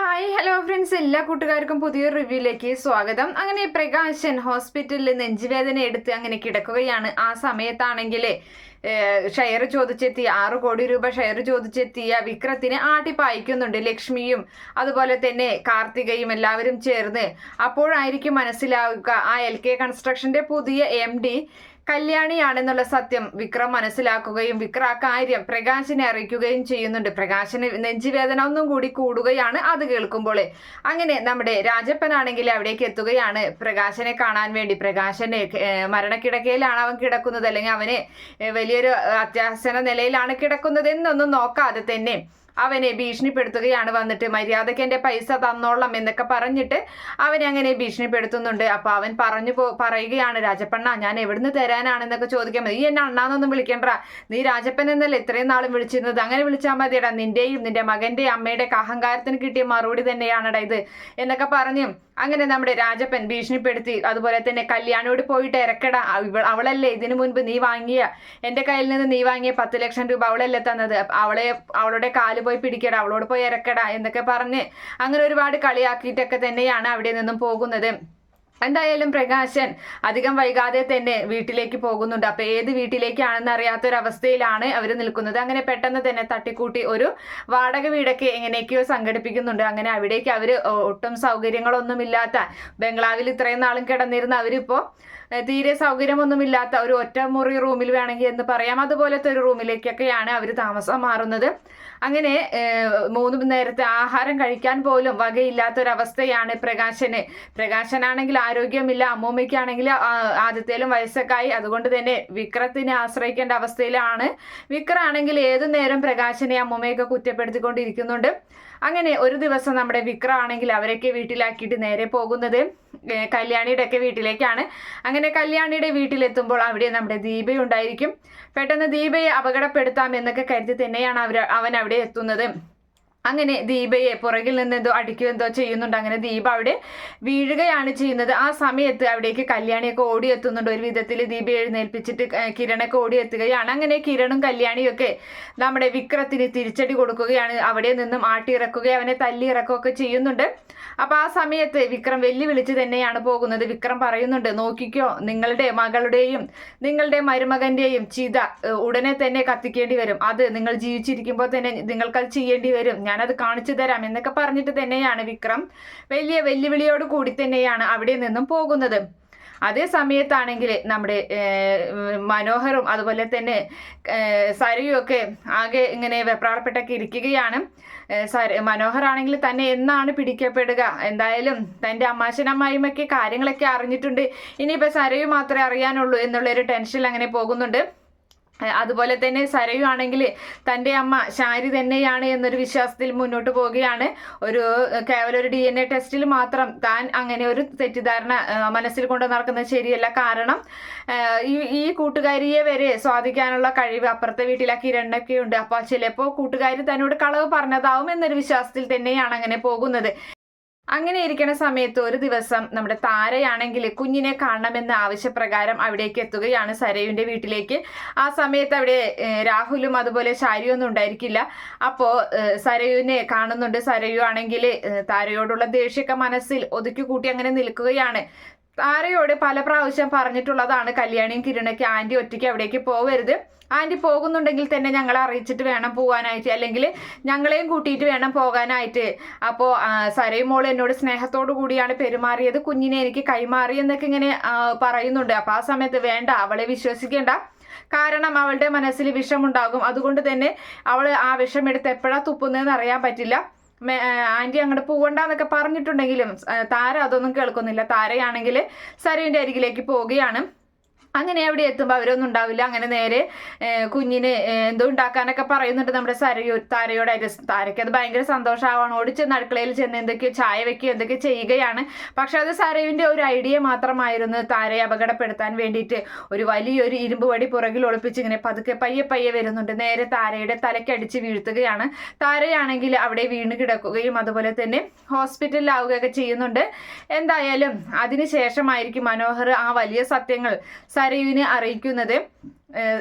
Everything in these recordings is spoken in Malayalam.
ഹായ് ഹലോ ഫ്രണ്ട്സ് എല്ലാ കൂട്ടുകാർക്കും പുതിയൊരു റിവ്യൂയിലേക്ക് സ്വാഗതം. അങ്ങനെ പ്രകാശൻ ഹോസ്പിറ്റലിൽ നെഞ്ചുവേദന എടുത്ത് അങ്ങനെ കിടക്കുകയാണ്. ആ സമയത്താണെങ്കിൽ ഷെയർ ചോദിച്ചെത്തിയ ആറ് കോടി രൂപ ഷെയർ ചോദിച്ചെത്തിയ വിക്രത്തിന് ആട്ടിപ്പായിക്കുന്നുണ്ട് ലക്ഷ്മിയും അതുപോലെ തന്നെ കാർത്തികയും എല്ലാവരും ചേർന്ന്. അപ്പോഴായിരിക്കും മനസ്സിലാവുക ആ എൽ കെ കൺസ്ട്രക്ഷന്റെ പുതിയ എം ഡി കല്യാണിയാണെന്നുള്ള സത്യം വിക്രം മനസ്സിലാക്കുകയും വിക്ര ആ കാര്യം പ്രകാശിനെ അറിയിക്കുകയും ചെയ്യുന്നുണ്ട്. പ്രകാശന് നെഞ്ചുവേദന ഒന്നും കൂടി കൂടുകയാണ് അത് കേൾക്കുമ്പോൾ. അങ്ങനെ നമ്മുടെ രാജപ്പനാണെങ്കിൽ അവിടേക്ക് എത്തുകയാണ്. പ്രകാശനെ കാണാൻ വേണ്ടി പ്രകാശന് മരണക്കിടക്കയിലാണ് അവൻ കിടക്കുന്നത്. അല്ലെങ്കിൽ അവന് വലിയൊരു അത്യാസന നിലയിലാണ് കിടക്കുന്നത് എന്നൊന്നും നോക്കാതെ തന്നെ അവനെ ഭീഷണിപ്പെടുത്തുകയാണ് വന്നിട്ട് മര്യാദയ്ക്ക് എന്റെ പൈസ തന്നോളാം എന്നൊക്കെ പറഞ്ഞിട്ട് അവനെ അങ്ങനെ ഭീഷണിപ്പെടുത്തുന്നുണ്ട്. അപ്പോൾ അവൻ പറഞ്ഞു പോ പറയുകയാണ് രാജപ്പണ്ണ ഞാൻ എവിടുന്ന് തരാനാണെന്നൊക്കെ ചോദിക്കാൻ മതി. ഈ എന്നെ അണ്ണാന്നൊന്നും വിളിക്കണ്ട. നീ രാജപ്പൻ എന്നല്ലേ ഇത്രയും നാളും വിളിച്ചിരുന്നത്? അങ്ങനെ വിളിച്ചാൽ മതിയടാ. നിന്റെയും നിന്റെ മകന്റെയും അമ്മയുടെയൊക്കെ അഹങ്കാരത്തിന് കിട്ടിയ മറുപടി തന്നെയാണടാ ഇത്. എന്നൊക്കെ പറഞ്ഞു അങ്ങനെ നമ്മുടെ രാജപ്പൻ ഭീഷണിപ്പെടുത്തി അതുപോലെ തന്നെ കല്യാണോട് പോയിട്ട് ഇറക്കട അവളല്ലേ ഇതിനു മുൻപ് നീ വാങ്ങിയ എന്റെ കയ്യിൽ നിന്ന് നീ വാങ്ങിയ പത്ത് ലക്ഷം രൂപ അവളല്ലേ തന്നത് അവളെ അവളുടെ കാൽ പോയി പിടിക്കട അവളോട് പോയി ഇറക്കട എന്നൊക്കെ പറഞ്ഞ് അങ്ങനെ ഒരുപാട് കളിയാക്കിയിട്ടൊക്കെ തന്നെയാണ് അവിടെ നിന്നും പോകുന്നത്. എന്തായാലും പ്രകാശൻ അധികം വൈകാതെ തന്നെ വീട്ടിലേക്ക് പോകുന്നുണ്ട്. അപ്പൊ ഏത് വീട്ടിലേക്കാണെന്ന് അറിയാത്തൊരവസ്ഥയിലാണ് അവർ നിൽക്കുന്നത്. അങ്ങനെ പെട്ടെന്ന് തന്നെ തട്ടിക്കൂട്ടി ഒരു വാടക വീടൊക്കെ എങ്ങനെയൊക്കെയോ സംഘടിപ്പിക്കുന്നുണ്ട്. അങ്ങനെ അവിടേക്ക് അവർ ഒട്ടും സൗകര്യങ്ങളൊന്നുമില്ലാത്ത ബംഗ്ലാവിൽ ഇത്രയും നാളും കിടന്നിരുന്ന അവരിപ്പോ തീരെ സൗകര്യമൊന്നുമില്ലാത്ത ഒരു ഒറ്റമുറി റൂമിൽ വേണമെങ്കിൽ എന്ന് പറയാം. അതുപോലത്തെ ഒരു റൂമിലേക്കൊക്കെയാണ് അവർ താമസം മാറുന്നത്. അങ്ങനെ മൂന്ന് നേരത്തെ ആഹാരം കഴിക്കാൻ പോലും വകയില്ലാത്തൊരവസ്ഥയാണ് പ്രകാശന്. പ്രകാശനാണെങ്കിൽ ആരോഗ്യമില്ല അമ്മൂമ്മയ്ക്കാണെങ്കിൽ ആദ്യത്തേലും വയസ്സൊക്കായി. അതുകൊണ്ട് തന്നെ വിക്രത്തിനെ ആശ്രയിക്കേണ്ട അവസ്ഥയിലാണ്. വിക്രാണെങ്കിൽ ഏതു നേരം പ്രകാശനെ അമ്മൂമ്മയൊക്കെ കുറ്റപ്പെടുത്തിക്കൊണ്ടിരിക്കുന്നുണ്ട്. അങ്ങനെ ഒരു ദിവസം നമ്മുടെ വിക്ര ആണെങ്കിൽ അവരൊക്കെ വീട്ടിലാക്കിയിട്ട് നേരെ പോകുന്നത് കല്യാണിയുടെ ഒക്കെ വീട്ടിലേക്കാണ്. അങ്ങനെ കല്യാണിയുടെ വീട്ടിലെത്തുമ്പോൾ അവിടെ നമ്മുടെ ദീപയുണ്ടായിരിക്കും പെട്ടെന്ന് ദീപയെ അപകടപ്പെടുത്താം എന്നൊക്കെ കരുതി തന്നെയാണ് അവർ അവൻ അവിടെ എത്തുന്നത്. അങ്ങനെ ദീപയെ പുറകിൽ നിന്ന് എന്തോ അടിക്കുകയോ എന്തോ ചെയ്യുന്നുണ്ട്. അങ്ങനെ ദീപ അവിടെ വീഴുകയാണ് ചെയ്യുന്നത്. ആ സമയത്ത് അവിടേക്ക് കല്യാണിയൊക്കെ ഓടിയെത്തുന്നുണ്ട്. ഒരു വിധത്തിൽ ദീപ എഴുന്നേൽപ്പിച്ചിട്ട് കിരണൊക്കെ ഓടിയെത്തുകയാണ്. അങ്ങനെ കിരണും കല്യാണിയൊക്കെ നമ്മുടെ വിക്രത്തിന് തിരിച്ചടി കൊടുക്കുകയാണ്. അവിടെ നിന്നും ആട്ടിയിറക്കുകയും അവനെ തല്ലിയിറക്കുകയൊക്കെ ചെയ്യുന്നുണ്ട്. അപ്പൊ ആ സമയത്ത് വിക്രം വെല്ലുവിളിച്ച് തന്നെയാണ് പോകുന്നത്. വിക്രം പറയുന്നുണ്ട് നോക്കിക്കോ നിങ്ങളുടെ മകളുടെയും നിങ്ങളുടെ മരുമകന്റെയും ചിത ഉടനെ തന്നെ കത്തിക്കേണ്ടി വരും. അത് നിങ്ങൾ ജീവിച്ചിരിക്കുമ്പോൾ തന്നെ നിങ്ങൾക്കത് ചെയ്യേണ്ടി വരും. ഞാനത് കാണിച്ചു തരാം എന്നൊക്കെ പറഞ്ഞിട്ട് തന്നെയാണ് വിക്രം. വലിയ വെല്ലുവിളിയോട് കൂടി തന്നെയാണ് അവിടെ നിന്നും പോകുന്നത്. അതേ സമയത്താണെങ്കിൽ നമ്മുടെ മനോഹറും അതുപോലെ തന്നെ സരയുമൊക്കെ ആകെ ഇങ്ങനെ വെപ്രാളപ്പെട്ടൊക്കെ ഇരിക്കുകയാണ്. സര മനോഹറാണെങ്കിൽ തന്നെ എന്നാണ് പിടിക്കപ്പെടുക? എന്തായാലും തന്റെ അമ്മാശനമ്മായിമൊക്കെ കാര്യങ്ങളൊക്കെ അറിഞ്ഞിട്ടുണ്ട്. ഇനിയിപ്പോൾ സരയു മാത്രമേ അറിയാനുള്ളൂ എന്നുള്ളൊരു ടെൻഷനിൽ അങ്ങനെ പോകുന്നുണ്ട്. അതുപോലെ തന്നെ സരയു ആണെങ്കിൽ തന്റെ അമ്മ ശാരി തന്നെയാണ് എന്നൊരു വിശ്വാസത്തിൽ മുന്നോട്ട് പോവുകയാണ്. ഒരു കേവലം ഒരു ഡി എൻ എ ടെസ്റ്റിൽ മാത്രം താൻ അങ്ങനെ ഒരു തെറ്റിദ്ധാരണ മനസ്സിൽ കൊണ്ട് നടക്കുന്നത് ശരിയല്ല. കാരണം ഈ ഈ കൂട്ടുകാരിയെ വരെ സ്വാധിക്കാനുള്ള കഴിവ് അപ്പുറത്തെ വീട്ടിലാക്കി കിരണൊക്കെ ഉണ്ട് അപ്പോൾ ചിലപ്പോൾ കൂട്ടുകാരി തന്നോട് കളവ് പറഞ്ഞതാവും എന്നൊരു വിശ്വാസത്തിൽ തന്നെയാണ് അങ്ങനെ പോകുന്നത്. അങ്ങനെ ഇരിക്കുന്ന സമയത്ത് ഒരു ദിവസം നമ്മുടെ താരയാണെങ്കിൽ കുഞ്ഞിനെ കാണണമെന്ന ആവശ്യപ്രകാരം അവിടേക്ക് എത്തുകയാണ് സരയുവിന്റെ വീട്ടിലേക്ക്. ആ സമയത്ത് അവിടെ രാഹുലും അതുപോലെ ശാരിയൊന്നും ഉണ്ടായിരിക്കില്ല. അപ്പോൾ സരയുവിനെ കാണുന്നുണ്ട്. സരയു ആണെങ്കിൽ താരയോടുള്ള ദേഷ്യമൊക്കെ മനസ്സിൽ ഒതുക്കി കൂട്ടി അങ്ങനെ നിൽക്കുകയാണ്. താരയോട് പല പ്രാവശ്യം പറഞ്ഞിട്ടുള്ളതാണ് കല്യാണിയും കിരണൊക്കെ ആന്റി ഒറ്റയ്ക്ക് അവിടേക്ക് പോകരുത് ആന്റി പോകുന്നുണ്ടെങ്കിൽ തന്നെ ഞങ്ങളെ അറിയിച്ചിട്ട് വേണം പോകാനായിട്ട് അല്ലെങ്കിൽ ഞങ്ങളെയും കൂട്ടിയിട്ട് വേണം പോകാനായിട്ട്. അപ്പോൾ സരയും മോൾ എന്നോട് സ്നേഹത്തോടു കൂടിയാണ് പെരുമാറിയത്. കുഞ്ഞിനെ എനിക്ക് കൈമാറി എന്നൊക്കെ ഇങ്ങനെ പറയുന്നുണ്ട്. അപ്പോൾ ആ സമയത്ത് വേണ്ട അവളെ വിശ്വസിക്കേണ്ട. കാരണം അവളുടെ മനസ്സിൽ വിഷമുണ്ടാകും. അതുകൊണ്ട് തന്നെ അവൾ ആ വിഷം എടുത്ത് എപ്പോഴാ തുപ്പുന്നതെന്ന് അറിയാൻ പറ്റില്ല. ആന്റി അങ്ങോട്ട് പോവണ്ടെന്നൊക്കെ പറഞ്ഞിട്ടുണ്ടെങ്കിലും താര അതൊന്നും കേൾക്കുന്നില്ല. താരയാണെങ്കിൽ സരുവിന്റെ അരികിലേക്ക് പോവുകയാണ്. അങ്ങനെ അവിടെ എത്തുമ്പോൾ അവരൊന്നും ഉണ്ടാവില്ല. അങ്ങനെ നേരെ കുഞ്ഞിന് എന്തോ ഉണ്ടാക്കാനൊക്കെ പറയുന്നുണ്ട് നമ്മുടെ സരയു താരയോടായിട്ട് താരയ്ക്ക് അത് ഭയങ്കര സന്തോഷമാവാണ് ഓടിച്ചെന്ന് അടുക്കളയിൽ ചെന്ന് എന്തൊക്കെയോ ചായ വെക്കുകയോ എന്തൊക്കെയോ ചെയ്യുകയാണ്. പക്ഷെ അത് സരയുവിന്റെ ഒരു ഐഡിയ മാത്രമായിരുന്നു താരയെ അപകടപ്പെടുത്താൻ വേണ്ടിയിട്ട്. ഒരു വലിയൊരു ഇരുമ്പ് വടി പുറകിൽ ഒളിപ്പിച്ച് ഇങ്ങനെ പതുക്കെ പയ്യെ പയ്യെ വരുന്നുണ്ട്. നേരെ താരയുടെ തലക്കടിച്ച് വീഴ്ത്തുകയാണ്. താരയാണെങ്കിൽ അവിടെ വീണ് കിടക്കുകയും അതുപോലെ തന്നെ ഹോസ്പിറ്റലിലാവുകയൊക്കെ ചെയ്യുന്നുണ്ട്. എന്തായാലും അതിനുശേഷമായിരിക്കും മനോഹർ ആ വലിയ സത്യങ്ങൾ. സരയുവിനെ അറിയിക്കുന്നത്?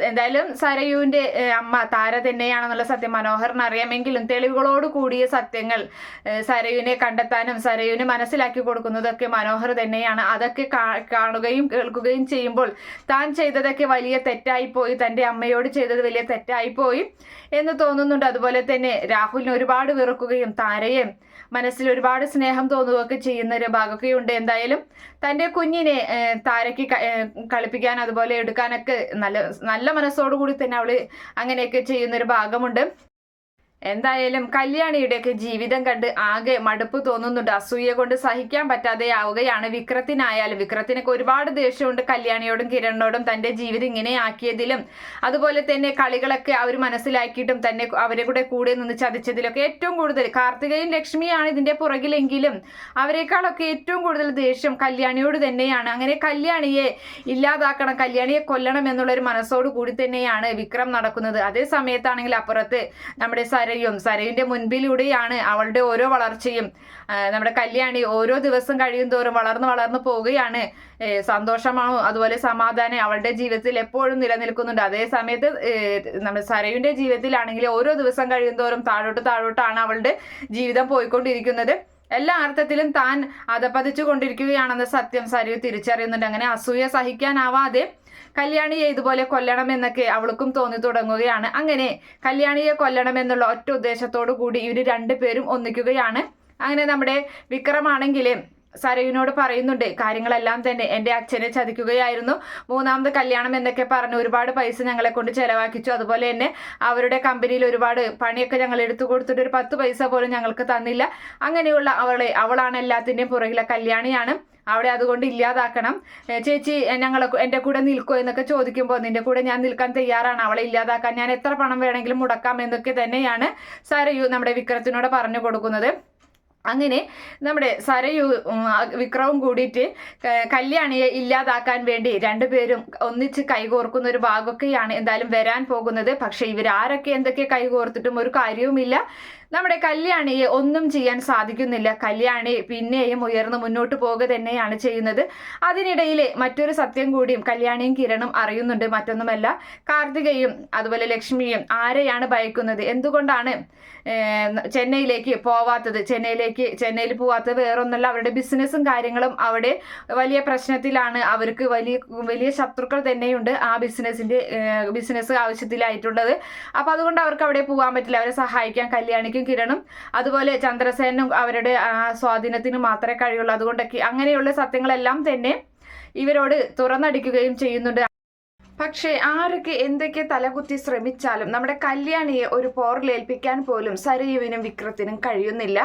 എന്തായാലും സരയുവിന്റെ അമ്മ താര തന്നെയാണെന്നുള്ള സത്യം മനോഹറിന് അറിയാമെങ്കിലും തെളിവുകളോട് കൂടിയ സത്യങ്ങൾ സരയുവിനെ കണ്ടെത്താനും സരയുവിനെ മനസ്സിലാക്കി കൊടുക്കുന്നതൊക്കെ മനോഹർ തന്നെയാണ്. അതൊക്കെ കാണുകയും കേൾക്കുകയും ചെയ്യുമ്പോൾ താൻ ചെയ്തതൊക്കെ വലിയ തെറ്റായിപ്പോയി തന്റെ അമ്മയോട് ചെയ്തത് വലിയ തെറ്റായിപ്പോയി എന്ന് തോന്നുന്നുണ്ട്. അതുപോലെ തന്നെ രാഹുലിനെ ഒരുപാട് വെറുക്കുകയും താരയെ മനസ്സിൽ ഒരുപാട് സ്നേഹം തോന്നുകയൊക്കെ ചെയ്യുന്ന ഒരു ഭാഗമൊക്കെയുണ്ട്. എന്തായാലും തന്റെ കുഞ്ഞിനെ താരയ്ക്ക് കളിപ്പിക്കാൻ അതുപോലെ എടുക്കാനൊക്കെ നല്ല നല്ല മനസ്സോടു കൂടി തന്നെ അവൾ അങ്ങനെയൊക്കെ ചെയ്യുന്ന ഒരു ഭാഗമുണ്ട്. എന്തായാലും കല്യാണിയുടെയൊക്കെ ജീവിതം കണ്ട് ആകെ മടുപ്പ് തോന്നുന്നുണ്ട്. അസൂയ കൊണ്ട് സഹിക്കാൻ പറ്റാതെ ആവുകയാണ് വിക്രത്തിനായാലും. വിക്രത്തിനൊക്കെ ഒരുപാട് ദേഷ്യമുണ്ട് കല്യാണിയോടും കിരണിനോടും തന്റെ ജീവിതം ഇങ്ങനെ ആക്കിയതിലും. അതുപോലെ തന്നെ കളികളൊക്കെ അവർ മനസ്സിലാക്കിയിട്ടും തന്നെ അവരെ കൂടെ കൂടെ നിന്ന് ചതിച്ചതിലൊക്കെ ഏറ്റവും കൂടുതൽ കാർത്തികയും ലക്ഷ്മിയാണ് ഇതിന്റെ പുറകിലെങ്കിലും അവരെക്കാളൊക്കെ ഏറ്റവും കൂടുതൽ ദേഷ്യം കല്യാണിയോട് തന്നെയാണ്. അങ്ങനെ കല്യാണിയെ ഇല്ലാതാക്കണം കല്യാണിയെ കൊല്ലണം എന്നുള്ളൊരു മനസ്സോട് കൂടി തന്നെയാണ് വിക്രം നടക്കുന്നത്. അതേ സമയത്താണെങ്കിൽ അപ്പുറത്ത് നമ്മുടെ സരയും സരയുടെ മുൻപിലൂടെയാണ് അവളുടെ ഓരോ വളർച്ചയും നമ്മുടെ കല്യാണി ഓരോ ദിവസം കഴിയും തോറും വളർന്ന് വളർന്ന് പോവുകയാണ് സന്തോഷമാണ്? അതുപോലെ സമാധാനം അവളുടെ ജീവിതത്തിൽ എപ്പോഴും നിലനിൽക്കുന്നുണ്ട്. അതേ സമയത്ത് നമ്മുടെ സരയുടെ ജീവിതത്തിലാണെങ്കിൽ ഓരോ ദിവസം കഴിയും തോറും താഴോട്ട് താഴോട്ടാണ് അവളുടെ ജീവിതം പോയിക്കൊണ്ടിരിക്കുന്നത്. എല്ലാ അർത്ഥത്തിലും താൻ അധപ്പതിച്ചു കൊണ്ടിരിക്കുകയാണെന്ന സത്യം സരയു തിരിച്ചറിയുന്നുണ്ട്. അങ്ങനെ അസൂയ സഹിക്കാനാവാതെ കല്യാണിയെ ഇതുപോലെ കൊല്ലണം എന്നൊക്കെ അവൾക്കും തോന്നി തുടങ്ങുകയാണ്. അങ്ങനെ കല്യാണിയെ കൊല്ലണം എന്നുള്ള ഒറ്റ ഉദ്ദേശത്തോടു കൂടി ഇവർ രണ്ടുപേരും ഒന്നിക്കുകയാണ്. അങ്ങനെ നമ്മുടെ വിക്രമാണെങ്കിൽ സരയുവിനോട് പറയുന്നുണ്ട് കാര്യങ്ങളെല്ലാം തന്നെ എന്റെ അച്ഛനെ ചതിക്കുകയായിരുന്നു. മൂന്നാമത് കല്യാണം എന്നൊക്കെ പറഞ്ഞ് ഒരുപാട് പൈസ ഞങ്ങളെ കൊണ്ട് ചെലവാക്കിച്ചു. അതുപോലെ തന്നെ അവരുടെ കമ്പനിയിൽ ഒരുപാട് പണിയൊക്കെ ഞങ്ങൾ എടുത്തു കൊടുത്തിട്ട് ഒരു പത്ത് പൈസ പോലും ഞങ്ങൾക്ക് തന്നില്ല. അങ്ങനെയുള്ള അവളെ അവളാണ് എല്ലാത്തിന്റെയും പുറകിലെ കല്യാണിയാണ്. അവിടെ അതുകൊണ്ട് ഇല്ലാതാക്കണം. ചേച്ചി ഞങ്ങൾ എന്റെ കൂടെ നിൽക്കുമോ എന്നൊക്കെ ചോദിക്കുമ്പോൾ നിന്റെ കൂടെ ഞാൻ നിൽക്കാൻ തയ്യാറാണ്. അവളെ ഇല്ലാതാക്കാൻ ഞാൻ എത്ര പണം വേണമെങ്കിലും മുടക്കാം എന്നൊക്കെ തന്നെയാണ് സരയു നമ്മുടെ വിക്രത്തിനോട് പറഞ്ഞു കൊടുക്കുന്നത്. അങ്ങനെ നമ്മുടെ സരയു വിക്രവും കൂടിയിട്ട് കല്യാണിയെ ഇല്ലാതാക്കാൻ വേണ്ടി രണ്ടുപേരും ഒന്നിച്ച് കൈകോർക്കുന്ന ഒരു ഭാഗമൊക്കെയാണ് എന്തായാലും വരാൻ പോകുന്നത്. പക്ഷേ ഇവരാരൊക്കെ എന്തൊക്കെ കൈകോർത്തിട്ടും ഒരു കാര്യവുമില്ല. നമ്മുടെ കല്യാണിയെ ഒന്നും ചെയ്യാൻ സാധിക്കുന്നില്ല. കല്യാണി പിന്നെയും ഉയർന്നു മുന്നോട്ട് പോകുക തന്നെയാണ് ചെയ്യുന്നത്. അതിനിടയിലെ മറ്റൊരു സത്യം കൂടിയും കല്യാണിയും കിരണും അറിയുന്നുണ്ട്. മറ്റൊന്നുമല്ല കാർത്തികയും അതുപോലെ ലക്ഷ്മിയും ആരെയാണ് ഭയക്കുന്നത്? എന്തുകൊണ്ടാണ് ചെന്നൈയിലേക്ക് പോവാത്തത്? ചെന്നൈയിലേക്ക് ചെന്നൈയിൽ പോവാത്തത് വേറൊന്നല്ല അവരുടെ ബിസിനസ്സും കാര്യങ്ങളും അവിടെ വലിയ പ്രശ്നത്തിലാണ്. അവർക്ക് വലിയ വലിയ ശത്രുക്കൾ തന്നെയുണ്ട് ആ ബിസിനസ്സിന്റെ ബിസിനസ് ആവശ്യത്തിലായിട്ടുള്ളത്. അപ്പൊ അതുകൊണ്ട് അവർക്ക് അവിടെ പോകാൻ പറ്റില്ല. അവരെ സഹായിക്കാൻ കല്യാണിക്കും കിരണും. അതുപോലെ ചന്ദ്രസേനും അവരുടെ സ്വാധീനത്തിന് മാത്രമേ കഴിയുള്ളൂ. അതുകൊണ്ടൊക്കെ അങ്ങനെയുള്ള സത്യങ്ങളെല്ലാം തന്നെ ഇവരോട് തുറന്നടിക്കുകയും ചെയ്യുന്നുണ്ട്. പക്ഷേ ആരൊക്കെ എന്തൊക്കെ തലകുത്തി ശ്രമിച്ചാലും നമ്മുടെ കല്യാണിയെ ഒരു പോറിലേൽപ്പിക്കാൻ പോലും സരയുവിനും വിക്രത്തിനും കഴിയുന്നില്ല.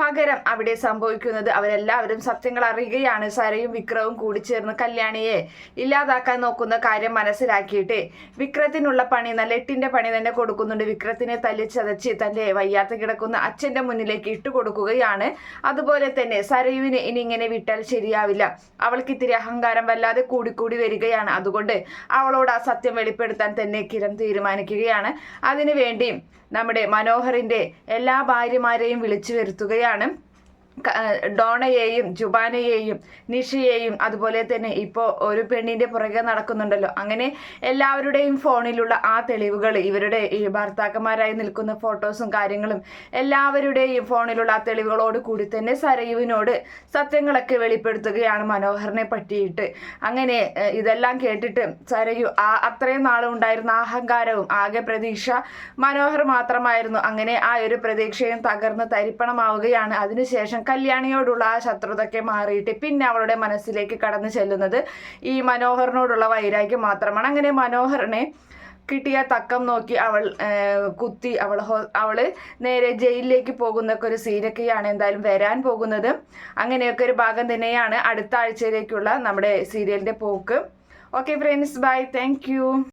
പകരം അവിടെ സംഭവിക്കുന്നത് അവരെല്ലാവരും സത്യങ്ങൾ അറിയുകയാണ്. സരയും വിക്രവും കൂടി ചേർന്ന് കല്യാണിയെ ഇല്ലാതാക്കാൻ നോക്കുന്ന കാര്യം മനസ്സിലാക്കിയിട്ട് വിക്രത്തിനുള്ള പണി നല്ല പണി തന്നെ കൊടുക്കുന്നുണ്ട്. വിക്രത്തിനെ തല്ലി ചതച്ച് തന്റെ വയ്യാത്ത കിടക്കുന്ന അച്ഛന്റെ മുന്നിലേക്ക് ഇട്ടു കൊടുക്കുകയാണ്. അതുപോലെ തന്നെ സരയുവിനെ ഇനി ഇങ്ങനെ വിട്ടാൽ ശരിയാവില്ല. അവൾക്ക് ഇത്തിരി അഹങ്കാരം വല്ലാതെ കൂടിക്കൂടി വരികയാണ്. അതുകൊണ്ട് അവളോട് ആ സത്യം വെളിപ്പെടുത്താൻ തന്നെ കിരൺ തീരുമാനിക്കുകയാണ്. അതിനുവേണ്ടി നമ്മുടെ മനോഹറിന്റെ എല്ലാ ഭാര്യമാരെയും വിളിച്ചു വരുത്തുകയാണ്. ഡോണയെയും ജുബാനയെയും നിഷയെയും അതുപോലെ തന്നെ ഇപ്പോൾ ഒരു പെണ്ണിന്റെ പുറകെ നടക്കുന്നുണ്ടല്ലോ. അങ്ങനെ എല്ലാവരുടെയും ഫോണിലുള്ള ആ തെളിവുകൾ ഇവരുടെ ഈ ഭർത്താക്കന്മാരായി നിൽക്കുന്ന ഫോട്ടോസും കാര്യങ്ങളും എല്ലാവരുടെയും ഫോണിലുള്ള ആ തെളിവുകളോട് കൂടി തന്നെ സരയുവിനോട് സത്യങ്ങളൊക്കെ വെളിപ്പെടുത്തുകയാണ് മനോഹറിനെ പറ്റിയിട്ട്. അങ്ങനെ ഇതെല്ലാം കേട്ടിട്ട് സരയു ആ അത്രയും നാളും ഉണ്ടായിരുന്ന അഹങ്കാരവും ആകെ പ്രതീക്ഷ മനോഹർ മാത്രമായിരുന്നു. അങ്ങനെ ആ ഒരു പ്രതീക്ഷയും തകർന്ന് തരിപ്പണമാവുകയാണ്. അതിനുശേഷം കല്യാണിയോടുള്ള ആ ശത്രുതയൊക്കെ മാറിയിട്ട് പിന്നെ അവളുടെ മനസ്സിലേക്ക് കടന്നു ചെല്ലുന്നത് ഈ മനോഹറിനോടുള്ള വൈരാഗ്യം മാത്രമാണ്. അങ്ങനെ മനോഹറിനെ കിട്ടിയ തക്കം നോക്കി അവൾ കുത്തി അവൾ അവൾ നേരെ ജയിലിലേക്ക് പോകുന്നൊക്കെ ഒരു സീനൊക്കെയാണ് എന്തായാലും വരാൻ പോകുന്നത്. അങ്ങനെയൊക്കെ ഒരു ഭാഗം തന്നെയാണ് അടുത്ത ആഴ്ചയിലേക്കുള്ള നമ്മുടെ സീരിയലിന്റെ പോക്ക്. Okay friends bye thank